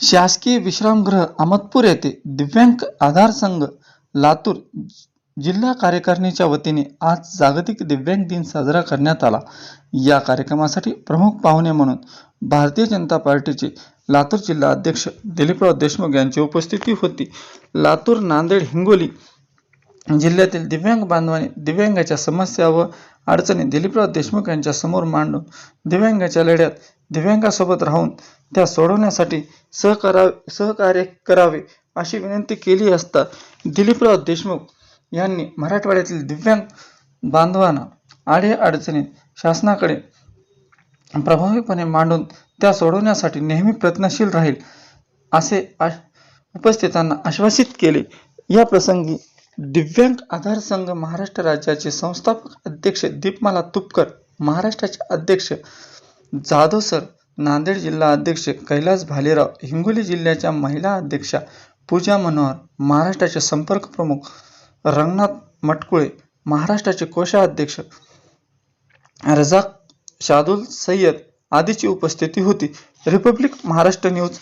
शासकीय विश्रामगृह अहमदपूर येथे दिव्यांग आधार संघ लातूर जिल्हा कार्यकारिणीच्या वतीने आज जागतिक दिव्यांग दिन साजरा करण्यात आला. या कार्यक्रमासाठी प्रमुख पाहुणे म्हणून भारतीय जनता पार्टीचे लातूर जिल्हा अध्यक्ष दिलीपराव देशमुख यांची उपस्थिती होती. लातूर नांदेड हिंगोली जिल्ह्यातील दिव्यांग बांधवांनी दिव्यांगाच्या समस्या व अडचणी दिलीपराव देशमुख यांच्या समोर मांडून दिव्यांगाच्या लढ्यात दिव्यांगासोबत राहून त्या सोडवण्यासाठी सहकारा सहकार्य करावे अशी विनंती केली असता दिलीपराव देशमुख यांनी मराठवाड्यातील दिव्यांग बांधवांना आडे अडचणी शासनाकडे प्रभावीपणे मांडून त्या सोडवण्यासाठी नेहमी प्रयत्नशील राहील असे आश उपस्थितांना आश्वासित केले. या प्रसंगी दिव्यांग आधार संघ महाराष्ट्र राज्याचे संस्थापक अध्यक्ष दीपमाला तुपकर महाराष्ट्राचे अध्यक्ष जाधव सर नांदेड जिल्हा अध्यक्ष कैलास भालेराव हिंगोली जिल्ह्याच्या महिला अध्यक्षा पूजा मनोहर महाराष्ट्राचे संपर्क प्रमुख रंगनाथ मटकुळे महाराष्ट्राचे कोषाध्यक्ष रजाक शादुल सय्यद आदीची उपस्थिती होती. Republic Maharashtra news